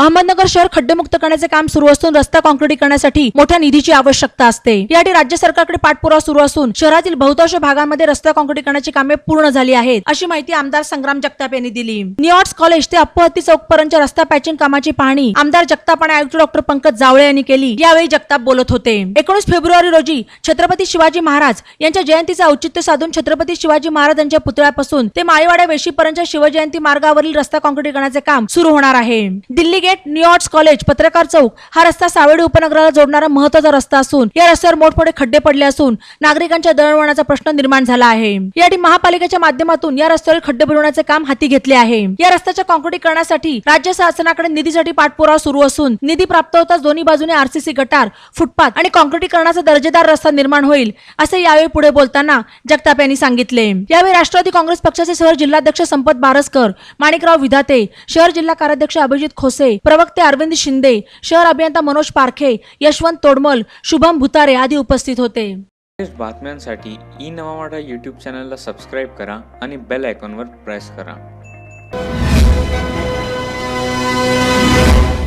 अहमदनगर शहर खड्डेमुक्त करण्याचे काम सुरू असून रस्ता करण्यासाठी मोठ्या निधीची आवश्यकता असते. यासाठी राज्य सरकारकडे पाठपुरावा सुरू असून शहरातील बहुतांश भागांमध्ये रस्ता करण्याची कामे पूर्ण झाली आहेत अशी माहिती आमदार संग्राम जगताप यांनी दिली. निऑट्स कॉलेज ते अप्पहत्ती चौक पर्यंत रस्ता पॅचिंग कामाची पाहणी आमदार जगताप आणि आयुक्त डॉक्टर पंकज जावळे यांनी केली. यावेळी जगताप बोलत होते. एकोणीस फेब्रुवारी रोजी छत्रपती शिवाजी महाराज यांच्या जयंतीचे औचित्य साधून छत्रपती शिवाजी महाराज यांच्या पुतळ्यापासून ते माळीवाडा वेशीपर्यंतच्या शिवजयंती मार्गावरील रस्ता काँक्रिटीकरणाचे काम सुरू होणार आहे. दिल्ली गेट न्यूयॉर्क कॉलेज पत्रकार चौक. हा रस्ता सावेडी उपनगराला जोडणारा महत्त्वाचा रस्ता असून या रस्त्यावर मोठमोठे खड्डे पडले असून नागरिकांच्या दळणवळणाचा प्रश्न निर्माण झाला आहे. यासाठी महापालिकेच्या माध्यमातून या रस्त्यावर खड्डे बुडवण्याचे काम हाती घेतले आहे. या रस्त्याच्या काँक्रिटीकरणासाठी राज्य शासनाकडे निधीसाठी पाठपुरावा सुरू असून निधी प्राप्त होताच दोन्ही बाजूने आरसीसी गटार फुटपाथ आणि काँक्रिटीकरणाचा दर्जेदार रस्ता निर्माण होईल असे यावेळी पुढे बोलताना जगताप यांनी सांगितले. यावेळी राष्ट्रवादी काँग्रेस पक्षाचे शहर जिल्हाध्यक्ष संपत बारसकर माणिकराव विधाते शहर जिल्हा कार्याध्यक्ष अभिजित खोसे प्रवक्ते अरविंद शिंदे शहर अभियंता मनोज पारखे यशवंत तोडमल शुभम भुतारे आदी उपस्थित होते. बातम्यांसाठी ई नवा मराठा यूट्यूब चॅनलला सबस्क्राईब करा आणि बेल आयकॉनवर प्रेस करा.